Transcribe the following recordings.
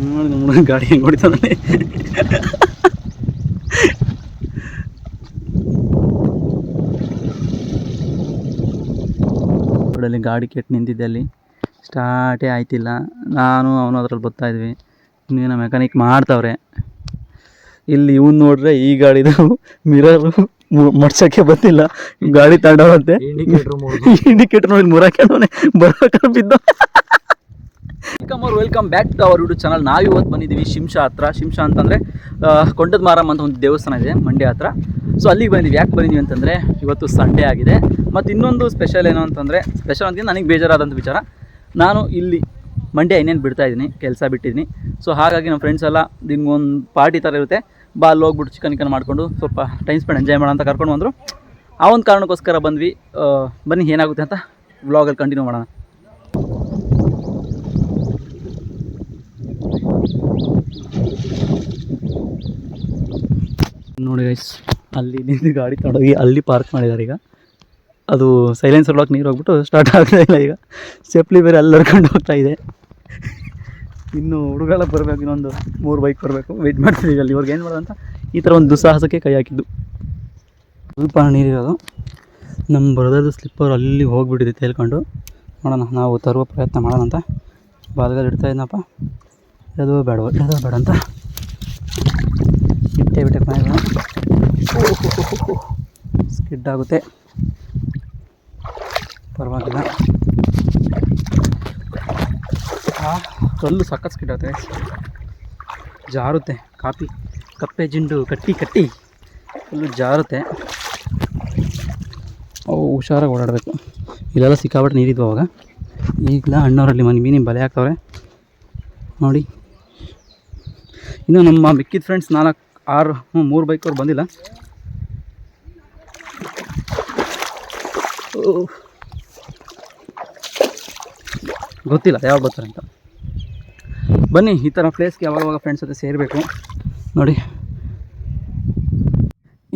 ನೋಡಿ ಗಾಡಿ ಹೆಂಗೆ ಹೊಡಿತಾನೆ ರೋಡಲ್ಲಿ ಗಾಡಿ ಕೆಟ್ಟು ನಿಂತಿದ್ದೆ ಅಲ್ಲಿ. ಸ್ಟಾರ್ಟೇ ಆಯ್ತಿಲ್ಲ. ನಾನು ಅವನು ಅದ್ರಲ್ಲಿ ಬರ್ತಾ ಇದ್ವಿ. ಇನ್ನೇನು ಮೆಕ್ಯಾನಿಕ್ ಮಾಡ್ತಾವ್ರೆ. ಇಲ್ಲಿ ಇವ್ನು ನೋಡ್ರೆ ಈ ಗಾಡಿದು ಮಿರರು ಮಡ್ಸೋಕ್ಕೆ ಬಂದಿಲ್ಲ. ಗಾಡಿ ತಗೊಂಡವಂತೆ ಇಂಡಿಕೇಟರ್ ನೋಡಿ ಮುರಾಕೆ ಬರ್ಬೇಕಾದ್ರೆ ಬಿದ್ದು ವೆಲ್ಕಮ್ ಅವ್ರು welcome back to our YouTube channel ನಾವು ಇವತ್ತು ಬಂದಿದ್ದೀವಿ ಶಿಂಷಾ ಹತ್ರ. ಶಿಂಷಾ ಅಂತಂದರೆ ಕೊಂಡದ ಮಾರಮ್ಮ ಅಂತ ಒಂದು ದೇವಸ್ಥಾನ ಇದೆ, ಮಂಡ್ಯ ಹತ್ರ. ಸೊ ಅಲ್ಲಿಗೆ ಬಂದಿದ್ದೀವಿ ಯಾಕೆ ಬಂದಿದ್ದೀವಿ ಅಂತಂದರೆ, ಇವತ್ತು ಸಂಡೇ ಆಗಿದೆ. ಮತ್ತು ಇನ್ನೊಂದು ಸ್ಪೆಷಲ್ ಏನು ಅಂತಂದರೆ ಸ್ಪೆಷಲ್ ಅಂತ ನನಗೆ ಬೇಜಾರಾದಂಥ ವಿಚಾರ. ನಾನು ಇಲ್ಲಿ ಮಂಡ್ಯ ಇನ್ನೇನು ಬಿಡ್ತಾ ಇದ್ದೀನಿ ಕೆಲಸ ಬಿಟ್ಟಿದ್ದೀನಿ ಸೊ ಹಾಗಾಗಿ ನಮ್ಮ ಫ್ರೆಂಡ್ಸ್ ಎಲ್ಲ ನಿಮ್ಗೊಂದು ಪಾರ್ಟಿ ಥರ ಇರುತ್ತೆ. ಬಾ, ಅಲ್ಲಿ ಹೋಗ್ಬಿಟ್ಟು ಚಿಕನ್ ಚಿಕನ್ ಮಾಡಿಕೊಂಡು ಸ್ವಲ್ಪ ಟೈಮ್ ಸ್ಪೆಂಡ್ ಎಂಜಾಯ್ ಮಾಡೋಣ ಅಂತ ಕರ್ಕೊಂಡು ಬಂದರು. ಆ ಒಂದು ಕಾರಣಕ್ಕೋಸ್ಕರ ಬಂದ್ವಿ. ಬನ್ನಿ, ಏನಾಗುತ್ತೆ ಅಂತ ವ್ಲಾಗಲ್ಲಿ ಕಂಟಿನ್ಯೂ ಮಾಡೋಣ. ನೋಡಿ ಗೈಸ್ ಅಲ್ಲಿ ನಿಂತು ಗಾಡಿ ತಗೊಂಡೋಗಿ ಅಲ್ಲಿ ಪಾರ್ಕ್ ಮಾಡಿದ್ದಾರೆ ಈಗ. ಅದು ಸೈಲೆನ್ಸ್ ಲಾಕ್ ನೀರು ಹೋಗ್ಬಿಟ್ಟು ಸ್ಟಾರ್ಟ್ ಆಗ್ತಾ ಇಲ್ಲ ಈಗ. ಚಪ್ಪಲಿ ಬೇರೆ ಅಲ್ಲಿ ಹರ್ಕೊಂಡು ಹೋಗ್ತಾ ಇದೆ. ಇನ್ನು ಹುಡುಗಲ್ಲ ಬರಬೇಕು, ಇನ್ನೊಂದು ಮೂರು ಬೈಕ್ ಬರಬೇಕು. ವೆಯ್ಟ್ ಮಾಡ್ತೀವಿ ಅಲ್ಲಿ. ಇವ್ರಿಗೆ ಏನು ಮಾಡೋದಂತ? ಈ ಥರ ಒಂದು ದುಸ್ಸಾಹಸಕ್ಕೆ ಕೈ ಹಾಕಿದ್ದು. ಸ್ವಲ್ಪ ನೀರಿರೋದು ನಮ್ಮ ಬ್ರದರ್ದು ಸ್ಲಿಪ್ಪರ್ ಅಲ್ಲಿ ಹೋಗಿಬಿಟ್ಟಿದೆ ತೇಳ್ಕೊಂಡು ನೋಡೋಣ, ನಾವು ತರುವ ಪ್ರಯತ್ನ ಮಾಡೋಣ ಅಂತ. ಬಾಲ್ಗಲ್ಲಿ ಇಡ್ತಾ ಇದ್ನಪ್ಪ. ಅದು ಬೇಡ ಅದು ಬೇಡ ಅಂತ. ಬಿಟ್ಟೆ ಮನೆಗೆ ಸ್ಕಿಡ್ ಆಗುತ್ತೆ. ಪರವಾಗಿಲ್ಲ. ಕಲ್ಲು ಸಖತ್ ಸ್ಕಿಡ್ ಆಗುತ್ತೆ. ಜಾರುತ್ತೆ ಕಾಪಿ ಕಪ್ಪೆ ಜಿಂಡು ಕಟ್ಟಿ ಕಟ್ಟಿ ಕಲ್ಲು ಜಾರುತ್ತೆ. ಅವು ಹುಷಾರಾಗಿ ಓಡಾಡಬೇಕು. ಇಲ್ಲೆಲ್ಲ ಸಿಕ್ಕಾಬಿಟ್ಟು ನೀರಿದ್ವು ಅವಾಗ. ಈಗಲ ಅಣ್ಣವರಲ್ಲಿ ಮನೆ ಮೀನಿನ ಬಲೆ ಹಾಕ್ತವ್ರೆ. ನೋಡಿ. ಇನ್ನು ನಮ್ಮ ಮಿಕ್ಕಿದ ಫ್ರೆಂಡ್ಸ್ ನಾಲ್ಕು ಆರು ಹ್ಞೂ ಮೂರು ಬೈಕ್ ಅವ್ರು ಬಂದಿಲ್ಲ. ಗೊತ್ತಿಲ್ಲ, ಯಾವಾಗ ಬರ್ತಾರೆ ಅಂತ. ಬನ್ನಿ, ಈ ಥರ ಪ್ಲೇಸ್ಗೆ ಯಾವಾಗವಾಗ ಫ್ರೆಂಡ್ಸ್ ಜೊತೆ ಸೇರಬೇಕು. ನೋಡಿ.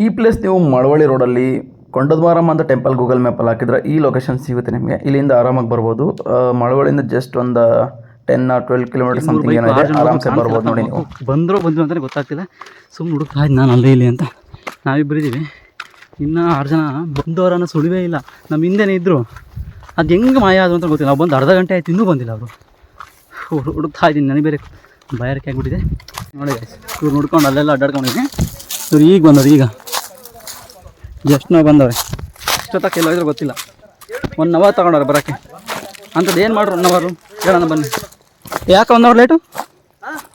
ಈ ಪ್ಲೇಸ್ ನೀವು ಮಳವಳ್ಳಿ ರೋಡಲ್ಲಿ ಕೊಂಡದ್ವಾರಮ್ಮ ಅಂತ ಟೆಂಪಲ್ ಗೂಗಲ್ ಮ್ಯಾಪಲ್ಲಿ ಹಾಕಿದ್ರೆ ಈ ಲೊಕೇಶನ್ ಸಿಗುತ್ತೆ ನಿಮಗೆ. ಇಲ್ಲಿಂದ ಆರಾಮಾಗಿ ಬರ್ಬೋದು. ಮಳವಳ್ಳಿಯಿಂದ ಜಸ್ಟ್ ಒಂದು ten or twelve kilometer something ಏನೋ ಇದೆ ಆರಾಮ್ಸೆ ಬರ್ಬೋದು ನೋಡಿ ನೀವು. ಬಂದರೂ ಬಂದರು ಅಂತಲೇ ಗೊತ್ತಾಗ್ತಿಲ್ಲ. ಸುಮ್ಮನೆ ಹುಡುಕ್ತಾ ಇದ್ದು ನಾನು ಅಲ್ಲೇ ಇಲ್ಲಿ ಅಂತ. ನಾವಿಬ್ಬರು ಇದ್ದೀವಿ. ಇನ್ನೂ ಆರು ಜನ ಬಂದವರನ್ನು ಸುಳಿವೇ ಇಲ್ಲ. ನಮ್ಮ ಹಿಂದೆನೇ ಇದ್ದರು ಅದು ಹೆಂಗೆ ಮಾಯ ಅದು ಅಂತ ಗೊತ್ತಿಲ್ಲ. ನಾವು ಬಂದು ಅರ್ಧ ಗಂಟೆ ಆಯ್ತು ಇನ್ನೂ ಬಂದಿಲ್ಲ ಅವರು. ಹುಡುಕ್ತಾ ಇದ್ದೀನಿ. ನನಗೆ ಬೇರೆ ಬಾಯಾರಿಕೆ ಆಗಿಬಿಟ್ಟಿದೆ. ನೋಡಿ ಇವ್ರು ನೋಡ್ಕೊಂಡು ಅಲ್ಲೆಲ್ಲ ಅಡ್ಡಾಡ್ಕೊಂಡಿದ್ದೆ ಇವ್ರು ಈಗ ಬಂದವ್ರು ಈಗ. ಜಸ್ಟ್ ನಾವು ಬಂದವ್ರೆ. ಎಷ್ಟೊತ್ತಾಗ ಎಲ್ಲ ಹೋದ್ರೆ ಗೊತ್ತಿಲ್ಲ. ಒನ್ ಅವರ್ ತಗೊಂಡವ್ರೆ ಬರೋಕ್ಕೆ. ಅಂಥದ್ದು ಏನು ಮಾಡ್ರು? ಒನ್ ಅವರು ಹೇಳೋಣ ಬನ್ನಿ. ಯಾಕೆ ಒನ್ ಅವರ್ ಲೇಟು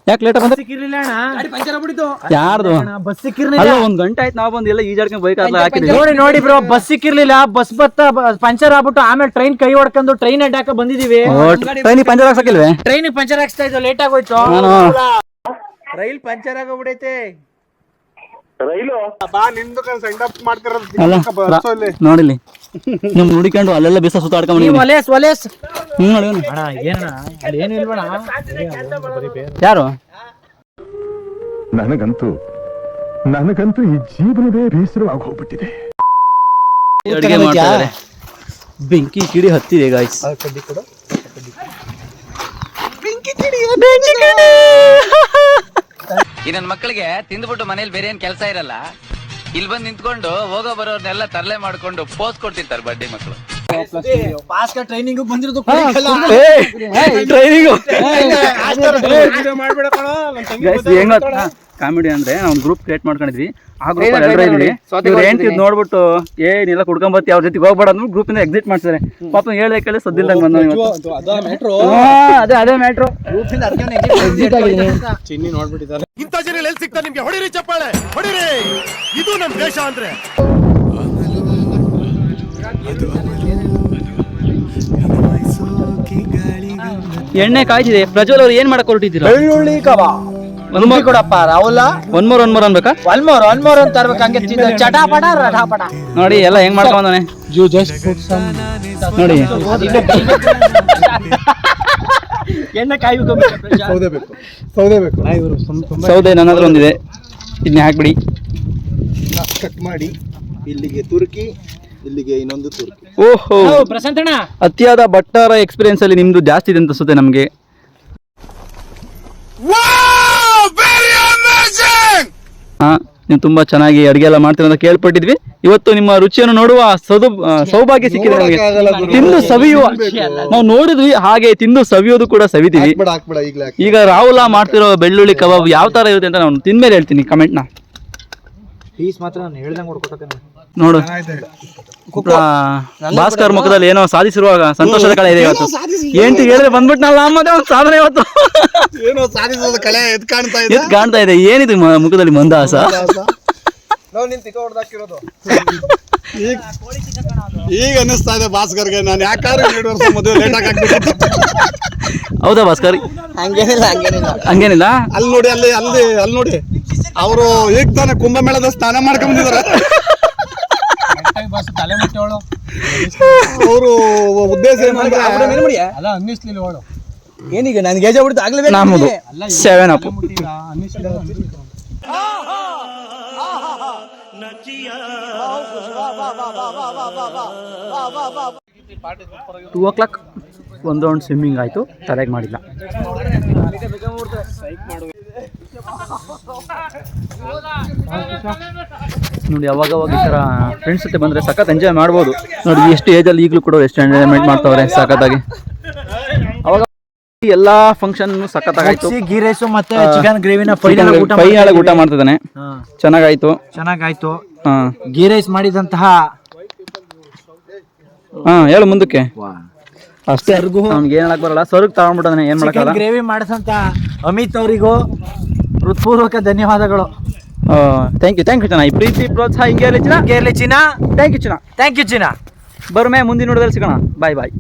ಯಾಕೆ ಲೇಟ್ ಬಂದ್ರೆ? ಯಾರ್ದು? ಬಸ್ ಸಿಕ್ಕಿರ್ಲಿಲ್ಲ. ಅಲ್ಲ ಒಂದ್ ಗಂಟೆ ಆಯ್ತು ನಾವು ಬಂದಿಲ್ಲ ಎಲ್ಲ ಈಜಾಡ್ಕೊಂಡು ಬೈಕ್ ಹಾಕಿದ್ವಿ. ನೋಡಿ ನೋಡಿ ಬ್ರೋ ಬಸ್ ಸಿಕ್ಕಿರ್ಲಿಲ್ಲ ಬಸ್ ಬತ್ತ ಪಂಚರ್ ಆಗ್ಬಿಟ್ಟು ಆಮೇಲೆ ಟ್ರೈನ್ ಕೈ ಹೊಡ್ಕೊಂಡು ಟ್ರೈನ್ ಅಡ್ಡಾಕ ಬಂದಿದೀವಿ. ಟ್ರೈನ್ ಪಂಚರ್ ಹಾಕ್ಸಕ್ಕಿಲ್ವೇ? ಟ್ರೈನ್ ಪಂಚರ್ ಹಾಕ್ಸ್ತಾ ಇದ್ದು ಲೇಟ್ ಆಗೋಯ್ತು. ರೈಲ್ ಪಂಚರ್ ಆಗೋಗ್ಬಿಡೈತೆ. ಅಲ್ಲ ನೋಡಿಲಿ ನಿಮ್ ನೋಡಿಕೊಂಡು ಅಲ್ಲೆಲ್ಲ ಬಿಸ ಸುತ್ತಾಡ್ಕೊಂಡು ಬಂದಿದ್ದೀನಿ. ಒಲೇಸ್ ಒಲೇಸ್. ಹ್ಮ್ ನೋಡಿ ಇವ್ನು. ಅಣ್ಣ ಏನಣ್ಣ ಅಲ್ಲಿ ಏನು ಇಲ್ವಣ ಯಾರು? ನನಗಂತೂ ನನಗಂತೂ ಈ ಜೀವನವೇ ಬೇಸರವಾಗಿ ಹೋಗ್ಬಿಟ್ಟಿದೆ. ಅಡುಗೆ ಹತ್ತಿದೆ ಇದಾರೆ. ಬೆಂಕಿ ಕಿಡಿ ಹತ್ತಿದೆ ಗಾಯ್ಸ್ ಈ ನನ್ನ ಮಕ್ಕಳಿಗೆ ತಿಂದ್ಬಿಟ್ಟು ಮನೇಲಿ ಬೇರೆ ಏನ್ ಕೆಲಸ ಇರಲ್ಲ? ಇಲ್ಲಿ ಬಂದು ನಿಂತ್ಕೊಂಡು ಹೋಗೋ ಬರೋರ್ನೆಲ್ಲ ತರಲೆ ಮಾಡ್ಕೊಂಡು ಪೋಸ್ ಕೊಡ್ತಿರ್ತಾರೆ ಬಡ್ಡಿ ಮಕ್ಕಳು ಪಾಸ್ಕ ಟ್ರೈನಿಂಗ್ ಬಂದಿರೋದು ಟ್ರೈನಿಂಗು ಕಾಮಿಡಿ ಅಂದ್ರೆ ನಾವು ಒಂದು ಗ್ರೂಪ್ ಕ್ರಿಯೇಟ್ ಮಾಡ್ಕೊಂಡಿದ್ವಿ. ಆ ಗ್ರೂಪ್ ಎಲ್ಲರೂ ಇದ್ವಿ ಇವ್ರು ಹೆಂಡ್ತಿ ನೋಡ್ಬಿಟ್ಟು ಏನಿಲ್ಲ ಕುಡ್ಕೊಂಬತ್ತಿ ಅವ್ರ ಜೊತೆಗೆ ಹೋಗ್ಬೇಡ ಅಂದ್ರೆ ಗ್ರೂಪ್ ಇಂದ ಎಕ್ಸಿಟ್ ಮಾಡ್ತಾರೆ ಪಾಪ ಹೇಳ್ದೆ ಕೇಳಿ ಸದ್ದಿಲ್ಲ ಬಂದ ಅದೇ ಅದೇ ಮ್ಯಾಟ್ರು ಇಂಥ ಜನ ಎಲ್ಲಿ ಸಿಗ್ತಾರೆ ನಿಮ್ಗೆ? ಹೊಡಿರಿ ಚಪ್ಪಾಳೆ ಹೊಡಿರಿ. ಇದು ನಮ್ ದೇಶ ಅಂದ್ರೆ. ಎಣ್ಣೆ ಕಾಯ್ತಿದೆ. ಪ್ರಜ್ವಲ್ ಅವ್ರು ಏನ್ ಮಾಡಕ್ ಹೊರಟಿದ್ದೀರಾ? ಬೆಳ್ಳುಳ್ಳಿ ಕಬಾ ಒಂದ್ ಕೊಡಪ್ಪ ರಾಹುಲ? ಒನ್ ಮೋರ್ ಒನ್ ಮೋರ್ ಅನ್ಬೇಕಾ? ಒನ್ ಮೋರ್ ಒನ್ ಮೋರ್ ಅಂತ ತರ್ಬೇಕು ಹಂಗೆ ತಿಂದ ಚಟಾಪಟ ರಟಾಪಟ ನೋಡಿ ಎಲ್ಲ ಹೆಂಗ್ ಸಮ್ ನೋಡಿ. ಎಣ್ಣೆ ಕಾಯ್ಬೇಕು. ಸೌದೆ ನನ್ನ ಹತ್ರ ಒಂದಿದೆ. ಇದನ್ನ ಹಾಕ್ಬಿಡಿ. ಕಟ್ ಮಾಡಿ ಇಲ್ಲಿಗೆ ತುರ್ಕಿ ಇಲ್ಲಿಗೆ ಇನ್ನೊಂದು ತುರ್ಕಿ. ಓಹೋ. ಪ್ರಶಾಂತಣ್ಣ ಅತಿಯಾದ ಬಟ್ಟಾರ ಎಕ್ಸ್ಪೀರಿಯನ್ಸ್ ಅಲ್ಲಿ ನಿಮ್ದು ಜಾಸ್ತಿ ಇದೆ ಅಂತ ಅನ್ಸುತ್ತೆ ನಮಗೆ. ನೀವು ತುಂಬಾ ಚೆನ್ನಾಗಿ ಅಡುಗೆ ಎಲ್ಲ ಮಾಡ್ತೀರ ಅಂತ ಕೇಳ್ಪಟ್ಟಿದ್ವಿ. ಇವತ್ತು ನಿಮ್ಮ ರುಚಿಯನ್ನು ನೋಡುವ ಸದು ಸೌಭಾಗ್ಯ ಸಿಕ್ಕಿದೆ ನಮಗೆ. ತಿಂದು ಸವಿಯುವ. ನಾವು ನೋಡಿದ್ವಿ ಹಾಗೆ ತಿಂದು ಸವಿಯೋದು ಕೂಡ ಸವಿತೀವಿ. ಈಗ ರಾಹುಲ ಮಾಡ್ತಿರೋ ಬೆಳ್ಳುಳ್ಳಿ ಕಬಾಬ್ ಯಾವ ತರ ಇರುತ್ತೆ ಅಂತ ನಾನು ತಿಂದ್ಮೇಲೆ ಹೇಳ್ತೀನಿ ಕಮೆಂಟ್ನ. ಪೀಸ್ ಮಾತ್ರ ನಾನು ಹೇಳ್ದಂಗೆ ನೋಡು. ಭಾಸ್ಕರ್ ಮುಖದಲ್ಲಿ ಏನೋ ಸಾಧಿಸಿರುವಾಗ ಸಂತೋಷದ ಕಳೆ ಇದೆ ಇವತ್ತು. ಏಂಟಿ ಹೇಳಿದ್ರೆ ಬಂದ್ಬಿಟ್ನಲ್ಲ ಅಮ್ಮದೇ ಒಂದು ಸಾಧನೆ ಇವತ್ತು. ಏನೋ ಸಾಧಿಸೋದು ಕಳೆ ಎದ್ ಕಾಣ್ತಾ ಎದ್ ಕಾಣ್ತಾ ಇದೆ. ಏನಿದು ಮುಖದಲ್ಲಿ ಮಂದಾಸ? ಈಗ ಈಗ ಅನ್ನಿಸ್ತಾ ಇದೆ ಭಾಸ್ಕರ್ಗೆ. ನಾನು ಯಾಕೆ ಎರಡು ವರ್ಷ ಮದುವೆ ಲೇಟ್ ಆಗಿ ಹೌದಾ ಭಾಸ್ಕರ್? ಹಂಗೇನಿಲ್ಲ ಹಂಗೇನಿಲ್ಲ. ಹಂಗೇನಿಲ್ಲ? ಅಲ್ಲಿ ನೋಡಿ ಅಲ್ಲಿ ಅಲ್ಲಿ ಅಲ್ಲಿ ನೋಡಿ. ಅವರು ಈಗ ತಾನೇ ಕುಂಭಮೇಳದ ಸ್ನಾನ ಮಾಡ್ಕೊಂಡ್ಬಂದಿದ್ದಾರೆ ಅವರು ಉದ್ದೇಶ ಅಲ್ಲ ಅನ್ನಿಸ್ಲಿಲ್ಲ ಅವಳು. ಏನೀಗ ನನ್ಗೆ ಏಜ್ ಆಗ್ಬಿಡ್ತು ಆಗ್ಲೇ ನಮ್ಮದು seven up to o'clock ಒಂದು ರೌಂಡ್ ಸ್ವಿಮ್ಮಿಂಗ್ ಆಯಿತು ತಲೆಗೆ ಮಾಡಿಲ್ಲ. ನೋಡಿ ಯಾವಾಗ ಅವಾಗ ಈ ಥರ ಫ್ರೆಂಡ್ಸ್ ಜೊತೆ ಬಂದರೆ ಸಖತ್ ಎಂಜಾಯ್ ಮಾಡ್ಬೋದು. ನೋಡಿ ಎಷ್ಟು ಏಜಲ್ಲಿ ಈಗಲೂ ಕೂಡ ಎಷ್ಟು ಎಂಜಾಯ್ಮೆಂಟ್ ಮಾಡ್ತಾವ್ರೆ ಸಖತ್ತಾಗಿ. ಅವಾಗ ಎಲ್ಲಾ ಫಂಕ್ಷನ್ ಸಖತ್ತಾಗಾಯ್ತು ಗೀ ರೈಸು ಮತ್ತೆ ಚಿಕನ್ ಗ್ರೇವಿನ ಫೈನಲ್ ಊಟ ಮಾಡ್ತಿದ್ದಾನೆ. ಚೆನ್ನಾಗಾಯ್ತು. ಚೆನ್ನಾಗಾಯ್ತು. ಹಾ. ಗೀ ರೈಸ್ ಮಾಡಿದಂತಹ ಹಾ ಹೇಳು ಮುಂದಕ್ಕೆ. ಅಷ್ಟೇ. ಅವ್ನಿಗೆ ಏನ್ ಹೇಳಕ್ ಬರಲ್ಲ. ಸರ್ಗ್ ತಗೊಂಡ್ಬಿಟ್ಟದಾನೆ ಏನ್ ಮಾಡಕ್ಕಲ್ಲ ಚಿಕನ್ ಗ್ರೇವಿ ಮಾಡಿಸಂತ ಅಮಿತ್ ಅವರಿಗೂ ಹೃತ್ಪೂರ್ವಕ ಧನ್ಯವಾದಗಳು ಥ್ಯಾಂಕ್ ಯು ಥ್ಯಾಂಕ್ ಯು ಚೆನ್ನ ಈ ಪ್ರೀತಿ ಪ್ರೋತ್ಸಾಹ ಹಿಂಗೆ ಇರಲಿ ಚಿನ್ನ ಕೇರಳಿ ಚೀನಾ ಥ್ಯಾಂಕ್ ಯು ಚಿನ್ನ ಥ್ಯಾಂಕ್ ಯು ಚೀನಾ ಬರ್ಮೆ ಮುಂದಿನ ನೋಡಿದ್ರೆ ಸಿಗೋಣ ಬಾಯ್ ಬಾಯ್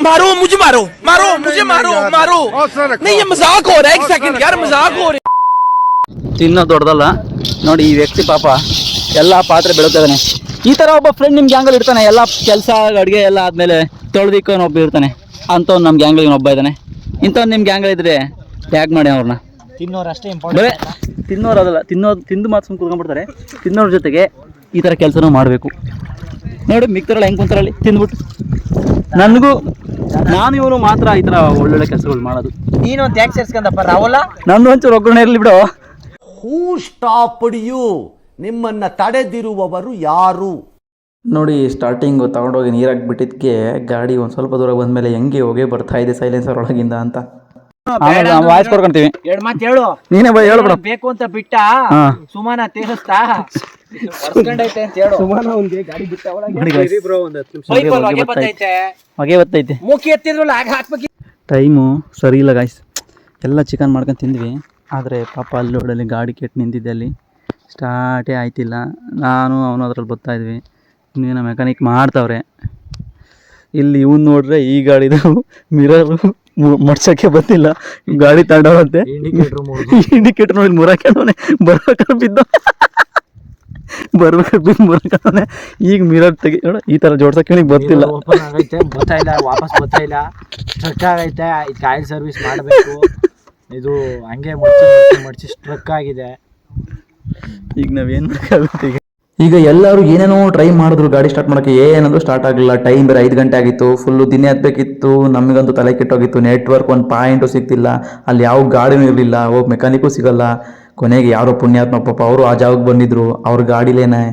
मारो मुझे मारो मारो मुझे मारो मारो नहीं ये मजाक हो रहा है एक सेकंड यार मजाक हो रहा है ತಿನ್ನೋ ದೊಡ್ಡದಲ್ಲ ನೋಡಿ ಈ ವ್ಯಕ್ತಿ ಪಾಪ ಎಲ್ಲ ಪಾತ್ರೆ ಬೆಳಗ್ತಿದ್ದಾನೆ ಈ ತರ ಒಬ್ಬ ಫ್ರೆಂಡ್ ನಿಮ್ ಗ್ಯಾಂಗಲ್ಲಿ ಇರ್ತಾನೆ ಎಲ್ಲ ಕೆಲಸ ಅಡುಗೆ ಎಲ್ಲ ಆದ್ಮೇಲೆ ತೊಳೆದಿಕ್ಕೋನ್ ಒಬ್ಬ ಇರ್ತಾನೆ ಅಂಥವ್ನು ನಮ್ಮ ಗ್ಯಾಂಗಲ್ಲಿ ಒಬ್ಬ ಇದ್ದಾನೆ ಇಂಥವ್ನು ನಿಮ್ಮ ಗ್ಯಾಂಗಲ್ಲಿ ಇದ್ರೆ ಟ್ಯಾಗ್ ಮಾಡಿ ಅವ್ರನ್ನ ತಿನ್ನೋರು ಅಷ್ಟೇ ಇಂಪಾರ್ಟೆಂಟ್ ತಿನ್ನೋರು ಅದಲ್ಲ ತಿನ್ನೋದು ತಿಂದು ಮಾತ್ರ ಸುಮ್ಮನೆ ಕುತ್ಕೊಂಡ್ಬಿಡ್ತಾರೆ. ತಿನ್ನೋರ ಜೊತೆಗೆ ಈ ಥರ ಕೆಲಸನೂ ಮಾಡಬೇಕು. ನೋಡಿ ಮಿಕ್ತರಲ್ಲ ಹೆಂಗೆ ಕುಂತಾರಲ್ಲಿ ತಿಂದ್ಬಿಟ್ಟು. ನನಗೂ ನಾನು ಇವನು ಮಾತ್ರ ಈ ಥರ ಒಳ್ಳೊಳ್ಳೆ ಕೆಲಸಗಳು ಮಾಡೋದು. ನೀನು ಒಂದು ಯಾಕೆ ಸೇರ್ಸ್ಕೊಂಡಪ್ಪ ರಾಹುಲ. ನಂದು ಒಂಚೂರು ಒಗ್ಗರಣೆ ಇರಲಿ ಬಿಡು. ಹೂ ಸ್ಟಾಪ್ ಯು ನಿಮ್ಮನ್ನ ತಡೆದಿರುವವರು ಯಾರು? ನೋಡಿ ಸ್ಟಾರ್ಟಿಂಗು ತಗೊಂಡೋಗಿ ನೀರಾಗಿ ಬಿಟ್ಟಿದ್ದಕ್ಕೆ ಗಾಡಿ ಒಂದು ಸ್ವಲ್ಪ ದೂರ ಬಂದಮೇಲೆ ಹೆಂಗೆ ಹೋಗೇ ಬರ್ತಾ ಇದೆ ಸೈಲೆನ್ಸರ್ ಒಳಗಿಂದ ಅಂತ. ವಾಯ್ಸ್ ಕೊಡ್ಕೊಂತೀವಿ ಎರಡು ಮಾತು ಹೇಳು. ನೀನೇ ಬೈ ಹೇಳ್ಬಿಡು. ಬೇಕು ಅಂತ ಬಿಟ್ಟ ಹಾ. ಸುಮಾನ ತೇರಿಸ್ತಾ. ಹೊರ್ಸ್ಕೊಂಡೈತೆ ಅಂತ ಹೇಳು. ನೋಡಿ guys. ಪೈಪ್ ಅಲ್ಲಿ ಹೊಗೆ ಹೊಗೆ ಬರ್ತೈತೆ. ಹೊಗೆ ಬತ್ತೈತೆ ಮೂಕಿ ಎತ್ತಿದ್ರಲ್ಲ ಆಗ ಹಾಕ್ಬೇಕು. ಟೈಮು ಸರಿ ಇಲ್ಲ ಗಾಯ್ಸ್ ಎಲ್ಲ ಚಿಕನ್ ಮಾಡ್ಕೊಂಡು ತಿಂದ್ವಿ. ಆದ್ರೆ ಪಾಪ ಅಲ್ಲಿ ರೋಡಲ್ಲಿ ಗಾಡಿ ಕೆಟ್ಟು ನಿಂತಿದ್ದೆ ಅಲ್ಲಿ. ಸ್ಟಾರ್ಟೇ ಆಯ್ತಿಲ್ಲ. ನಾನು ಅವನು ಅದ್ರಲ್ಲಿ ಬರ್ತಾ ಇದ್ವಿ. ಇನ್ನೇನೋ ಮೆಕ್ಯಾನಿಕ್ ಮಾಡ್ತಾವ್ರೆ. ಇಲ್ಲಿ ಇವ್ನು ನೋಡ್ರೆ ಈ ಗಾಡಿದು ಮಿರರು ಮಡ್ಸೋಕ್ಕೆ ಬಂದಿಲ್ಲ. ಗಾಡಿ ತಗೊಂಡವಂತೆ ಇಂಡಿಕೇಟರ್ ನೋಡಿ ಮುರಾಕೊಂಡವನೆ ಬರ್ಬೇಕಾದ್ರೆ ಬಿದ್ದ. ಬರ್ಬೇಕು ಬಿದ್ದು ಮುರಾಕೊಂಡವನೆ ಈಗ ಮಿರರ್ ತೆಗಿ ನೋಡ ಈ ತರ ಜೋಡ್ಸಕ್ಕೆ ನನಗೆ ಬರ್ತಿಲ್ಲ ಆಗೈತೆ ಬರ್ತಾ ಇಲ್ಲ ವಾಪಸ್ ಬರ್ತಾ ಇಲ್ಲ. ಸ್ಟ್ರಕ್ ಆಗೈತೆ ಆಯಿಲ್ ಸರ್ವಿಸ್ ಮಾಡಬೇಕು. ಇದು ಹಂಗೆ ಮಡ್ಚಿ ಮಡ್ಚಿ ಸ್ಟ್ರಕ್ ಆಗಿದೆ. ಈಗ ನಾವೇನು ಬೇಕಾಗುತ್ತೆ ಈಗ ಈಗ ಎಲ್ಲರೂ ಏನೇನೋ ಟ್ರೈ ಮಾಡಿದ್ರು ಗಾಡಿ ಸ್ಟಾರ್ಟ್ ಮಾಡೋಕ್ಕೆ, ಏನಂದ್ರು ಸ್ಟಾರ್ಟ್ ಆಗಲಿಲ್ಲ. ಟೈಮ್ ಬೇರೆ ಐದು ಗಂಟೆ ಆಗಿತ್ತು. ಫುಲ್ಲು ದಿನ ಹತ್ಬೇಕಿತ್ತು ನಮಗಂತೂ ತಲೆ ಕೆಟ್ಟೋಗಿತ್ತು. ನೆಟ್ವರ್ಕ್ ಒಂದು ಪಾಯಿಂಟು ಸಿಗ್ತಿಲ್ಲ. ಅಲ್ಲಿ ಯಾವ ಗಾಡಿನೂ ಇರಲಿಲ್ಲ. ಹೋಗಿ ಮೆಕ್ಯಾನಿಕೂ ಸಿಗಲ್ಲ. ಕೊನೆಗೆ ಯಾರೋ ಪುಣ್ಯಾತ್ಮ ಪಾಪ ಅವರು ಆ ಜಾಗಕ್ಕೆ ಬಂದಿದ್ರು. ಅವ್ರ ಗಾಡಿಲೇನೆ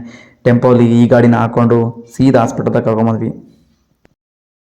ಟೆಂಪೋಲಿ ಈ ಗಾಡಿನ ಹಾಕ್ಕೊಂಡು ಸೀದಾ ಹಾಸ್ಪಿಟಲ್ದಾಗ ಕರ್ಕೊಂಬಂದ್ವಿ